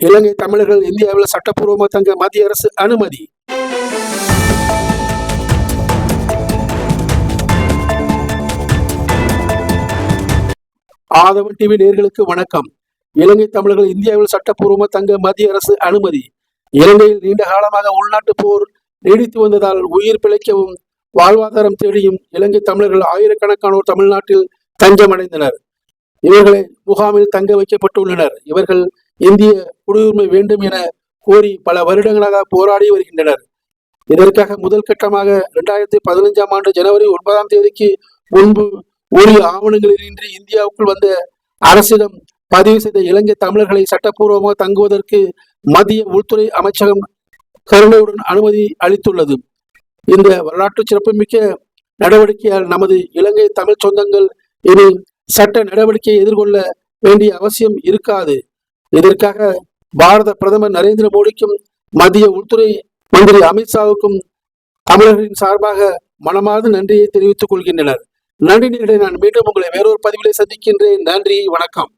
இலங்கை தமிழர்கள் இந்தியாவில் சட்டப்பூர்வமாக தங்க மத்திய அரசு அனுமதி. ஆதவன் டிவி நேர்களுக்கு வணக்கம். இலங்கை தமிழர்கள் இந்தியாவில் சட்டப்பூர்வமாக தங்க மத்திய அரசு அனுமதி. இலங்கையில் நீண்ட காலமாக உள்நாட்டு போர் நீடித்து வந்ததால் உயிர் பிழைக்கவும் வாழ்வாதாரம் தேடியும் இலங்கை தமிழர்கள் ஆயிரக்கணக்கானோர் தமிழ்நாட்டில் தஞ்சமடைந்தனர். இவர்களை முகாமில் தங்க வைக்கப்பட்டுள்ளனர். இவர்கள் இந்திய குடியுரிமை வேண்டும் என கோரி பல வருடங்களாக போராடி வருகின்றனர். இதற்காக முதல் கட்டமாக இரண்டாயிரத்தி பதினைஞ்சாம் ஆண்டு ஜனவரி ஒன்பதாம் தேதிக்கு முன்பு ஒரு ஆவணங்களின்றி இந்தியாவுக்குள் வந்த அரசிடம் பதிவு செய்த இலங்கை தமிழர்களை சட்டப்பூர்வமாக தங்குவதற்கு மத்திய உள்துறை அமைச்சகம் கருணையுடன் அனுமதி அளித்துள்ளது. இந்த வரலாற்று சிறப்புமிக்க நடவடிக்கையால் நமது இலங்கை தமிழ் சொந்தங்கள் இனி சட்ட நடவடிக்கையை எதிர்கொள்ள வேண்டிய அவசியம் இருக்காது. இதற்காக பாரத பிரதமர் நரேந்திர மோடிக்கும் மத்திய உள்துறை மந்திரி அமித்ஷாவுக்கும் தமிழர்களின் சார்பாக மனமார்ந்த நன்றியை தெரிவித்துக் கொள்கின்றனர். நன்றி நான் மீண்டும் உங்களை வேறொரு பதிவிலே சந்திக்கின்றேன். நன்றி வணக்கம்.